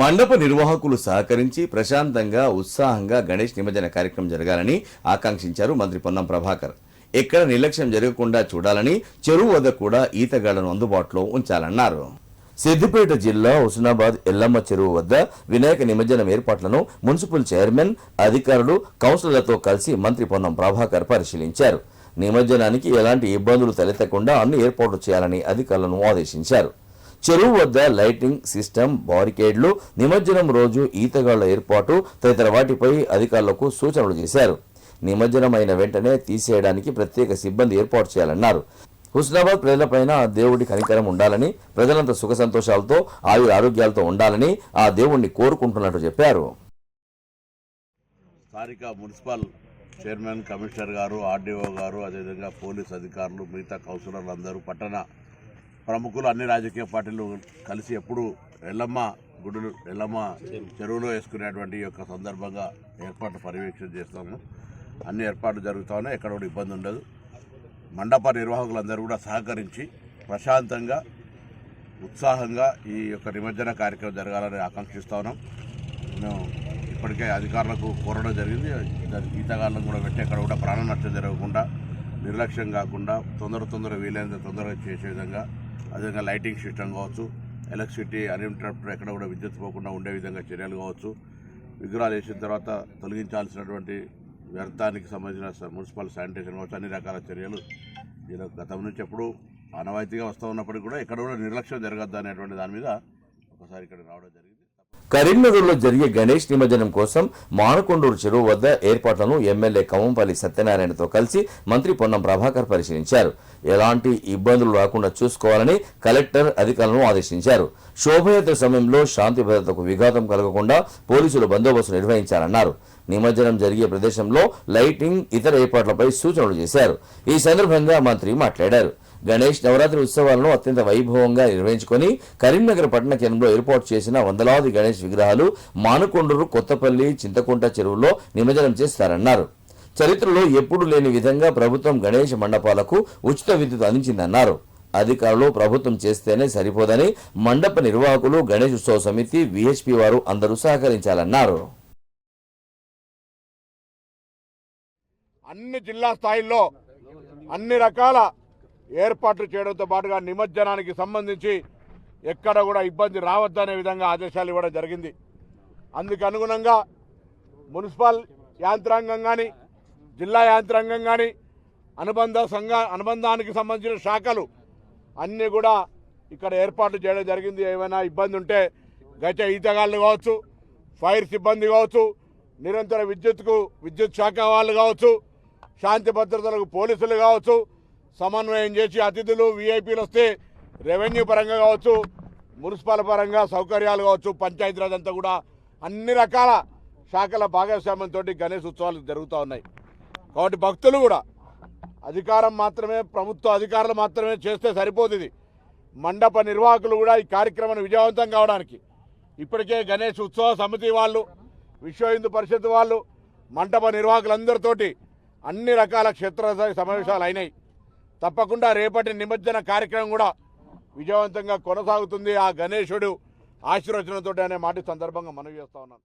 మండప నిర్వాహకులు సహకరించి ప్రశాంతంగా ఉత్సాహంగా గణేష్ నిమజ్జన కార్యక్రమం జరగాలని ఆకాంక్షించారు మంత్రి పొన్నం ప్రభాకర్. ఎక్కడ నిర్లక్ష్యం జరగకుండా చూడాలని చెరువు వద్ద కూడా ఈతగాళ్ళను అందుబాటులో ఉంచాలన్నారు. సిద్దిపేట జిల్లా హుస్నాబాద్ ఎల్లమ్మ చెరువు వద్ద వినాయక నిమజ్జనం ఏర్పాట్లను మున్సిపల్ చైర్మన్ అధికారులు కౌన్సిలర్లతో కలిసి మంత్రి పొన్నం ప్రభాకర్ పరిశీలించారు. నిమజ్జనానికి ఎలాంటి ఇబ్బందులు తలెత్తకుండా అన్ని ఏర్పాట్లు చేయాలని అధికారులను ఆదేశించారు. చెరువు వద్ద లైటింగ్ సిస్టమ్ బారికేడ్లు నిమజ్జనం రోజు ఈతగాళ్ళ ఏర్పాటు తదితర వాటిపై అధికారులకు సూచనలు చేశారు. నిమజ్జనం అయిన వెంటనే తీసేయడానికి ప్రత్యేక సిబ్బంది ఏర్పాటు చేయాలన్నారు. హుస్నాబాద్ ప్రజలపైన ఆ దేవుడి కనికరం ఉండాలని ప్రజలంతా సుఖ సంతోషాలతో ఆయుర ఆరోగ్యాలతో ఉండాలని ఆ దేవుణ్ణి కోరుకుంటున్నట్టు చెప్పారు. స్థానిక మున్సిపల్ చైర్మన్ కమిషనర్ గారు ఆర్డీఓ గారు అదేవిధంగా పోలీస్ అధికారులు మిగతా కౌన్సిలర్లు అందరూ పట్టణ ప్రముఖులు అన్ని రాజకీయ పార్టీలు కలిసి ఎప్పుడు ఎల్లమ్మ గుడులు ఎల్లమ్మ చెరువులో వేసుకునేటువంటి యొక్క సందర్భంగా ఏర్పాట్లు పర్యవేక్షణ చేస్తాము. అన్ని ఏర్పాట్లు జరుగుతా ఉన్నాయి. ఎక్కడ కూడా ఇబ్బంది ఉండదు. మండప నిర్వాహకులందరూ కూడా సహకరించి ప్రశాంతంగా ఉత్సాహంగా ఈ యొక్క నిమజ్జన కార్యక్రమం జరగాలని ఆకాంక్షిస్తా ఉన్నాం. మేము ఇప్పటికే అధికారులకు కోరడం జరిగింది. దానికి ఈతగాళ్ళను కూడా పెట్టి అక్కడ కూడా ప్రాణ నష్టం జరగకుండా నిర్లక్ష్యం కాకుండా తొందర తొందర వీలైనంత తొందరగా చేసే విధంగా అదేవిధంగా లైటింగ్ సిస్టమ్ కావచ్చు ఎలక్ట్రిసిటీ అన్ఇంటరప్ట్ ఎక్కడ కూడా విద్యుత్ పోకుండా ఉండే విధంగా చర్యలు కావచ్చు. విగ్రహాలు వేసిన తర్వాత తొలగించాల్సినటువంటి వ్యర్థానికి సంబంధించిన మున్సిపల్ శానిటేషన్ కావచ్చు అన్ని రకాల చర్యలు దీని గతం నుంచి ఎప్పుడు ఆనవాయితీగా వస్తూ ఉన్నప్పటికీ కూడా ఎక్కడ కూడా నిర్లక్ష్యం జరగద్దు అనేటువంటి దాని మీద ఒకసారి ఇక్కడ రావడం జరిగింది. కరీంనగర్లో జరిగే గణేష్ నిమజ్జనం కోసం మానకొండూరు చెరువు వద్ద ఏర్పాట్లను ఎమ్మెల్యే కవంపల్లి సత్యనారాయణతో కలిసి మంత్రి పొన్నం ప్రభాకర్ పరిశీలించారు. ఎలాంటి ఇబ్బందులు రాకుండా చూసుకోవాలని కలెక్టర్ అధికారులను ఆదేశించారు. శోభయాత్ర సమయంలో శాంతి భద్రతకు విఘాతం కలగకుండా పోలీసులు బందోబస్తు నిర్వహించారన్నారు. నిమజ్జనం జరిగే ప్రదేశంలో లైటింగ్ ఇతర ఏర్పాట్లపై సూచనలు చేశారు. ఈ సందర్భంగా మంత్రి మాట్లాడారు. గణేష్ నవరాత్రి ఉత్సవాలను అత్యంత వైభవంగా నిర్వహించుకొని కరీంనగర్ పట్టణ కేంద్రంలో ఏర్పాటు చేసిన వందలాది గణేష్ విగ్రహాలు మానుకొండూరు కొత్తపల్లి చింతకుంట చెరువులో నిమజ్జనం చేస్తారన్నారు. చరిత్రలో ఎప్పుడూ లేని విధంగా ప్రభుత్వం గణేష్ మండపాలకు ఉచిత విద్యుత్ అందించిందన్నారు. అధికారులు ప్రభుత్వం చేస్తేనే సరిపోదని మండప నిర్వాహకులు గణేష్ ఉత్సవ సమితి విహెచ్పి వారు అందరూ సహకరించాలన్నారు. అన్ని జిల్లా స్థాయిలో అన్ని రకాల ఏర్పాట్లు చేయడంతో పాటుగా నిమజ్జనానికి సంబంధించి ఎక్కడ కూడా ఇబ్బంది రావద్దనే విధంగా ఆదేశాలు ఇవ్వడం జరిగింది. అందుకు అనుగుణంగా మున్సిపల్ యాంత్రాంగం కానీ జిల్లా యాంత్రాంగం కానీ అనుబంధ సంఘ అనుబంధానికి సంబంధించిన శాఖలు అన్నీ కూడా ఇక్కడ ఏర్పాట్లు చేయడం జరిగింది. ఏమైనా ఇబ్బంది ఉంటే గచ ఈతగాళ్ళు కావచ్చు ఫైర్ సిబ్బంది కావచ్చు నిరంతర విద్యుత్కు విద్యుత్ శాఖ వాళ్ళు కావచ్చు శాంతి భద్రతలకు పోలీసులు కావచ్చు సమన్వయం చేసి అతిథులు వీఐపీలు వస్తే రెవెన్యూ పరంగా కావచ్చు మున్సిపల్ పరంగా సౌకర్యాలు కావచ్చు పంచాయతీరాజ్ అంతా కూడా అన్ని రకాల శాఖల భాగస్వామ్యంతో గణేష్ ఉత్సవాలు జరుగుతూ ఉన్నాయి. కాబట్టి భక్తులు కూడా అధికారం మాత్రమే ప్రభుత్వ అధికారులు మాత్రమే చేస్తే సరిపోతుంది మండప నిర్వాహకులు కూడా ఈ కార్యక్రమాన్ని విజయవంతం కావడానికి. ఇప్పటికే గణేష్ ఉత్సవ సమితి వాళ్ళు విశ్వ హిందూ పరిషత్ వాళ్ళు మంటప నిర్వాహకులందరితోటి అన్ని రకాల క్షేత్రస్థాయి సమావేశాలు అయినాయి. తప్పకుండా రేపటి నిమజ్జన కార్యక్రమం కూడా విజయవంతంగా కొనసాగుతుంది. ఆ గణేశుడు ఆశీర్వచనంతో అనే మాట సందర్భంగా మనవి చేస్తా ఉన్నాను.